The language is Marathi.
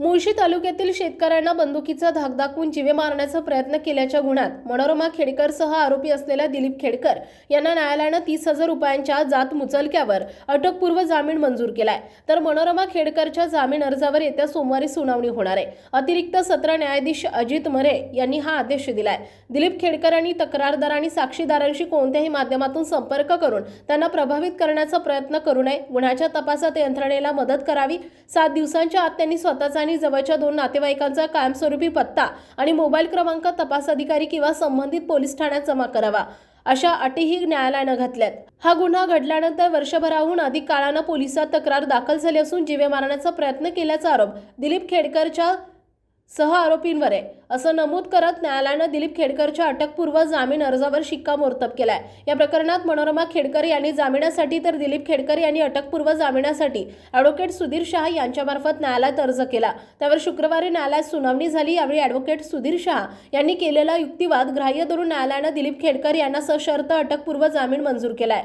मुळशी तालुक्यातील शेतकऱ्यांना बंदुकीचा धाक दाखवून जिवे मारण्याचा प्रयत्न केल्याच्या गुन्ह्यात मनोरमा खेडकरसह आरोपी असलेल्या दिलीप खेडकर यांना न्यायालयानं तीस हजार रुपयांच्या जात मुचलक्यावर अटकपूर्व जामीन मंजूर केलाय. तर मनोरमा खेडकरच्या जामीन अर्जावर येत्या सोमवारी सुनावणी होणार आहे. अतिरिक्त सत्र न्यायाधीश अजित मरे यांनी हा आदेश दिलाय. दिलीप खेडकर यांनी तक्रारदार आणि साक्षीदारांशी कोणत्याही माध्यमातून संपर्क करून त्यांना प्रभावित करण्याचा प्रयत्न करू नये. गुन्ह्याच्या तपासात यंत्रणेला मदत करावी. सात दिवसांच्या आत त्यांनी स्वतःचा आणि जवळच्या दोन नातेवाईकांचा कायमस्वरूपी पत्ता आणि मोबाईल क्रमांक तपास अधिकारी किंवा संबंधित पोलीस ठाण्यात जमा करावा अशा अटीही न्यायालयानं घातल्यात. हा गुन्हा घडल्यानंतर वर्षभराहून अधिक काळानं पोलिसात तक्रार दाखल झाली असून जीवे मारण्याचा प्रयत्न केल्याचा आरोप दिलीप खेडकरच्या सह आरोपींवर आहे. असं नमूद करत न्यायालयानं दिलीप खेडकरच्या अटकपूर्व जामीन अर्जावर शिक्कामोर्तब केलाय. या प्रकरणात मनोरमा खेडकर यांनी जामिनासाठी तर दिलीप खेडकर यांनी अटकपूर्व जामिनासाठी ॲडव्होकेट सुधीर शहा यांच्यामार्फत न्यायालयात अर्ज केला. त्यावर शुक्रवारी न्यायालयात सुनावणी झाली. यावेळी ॲडव्होकेट सुधीर शहा यांनी केलेला युक्तिवाद ग्राह्य धरून न्यायालयानं दिलीप खेडकर यांना सशर्त अटकपूर्व जामीन मंजूर केलाय.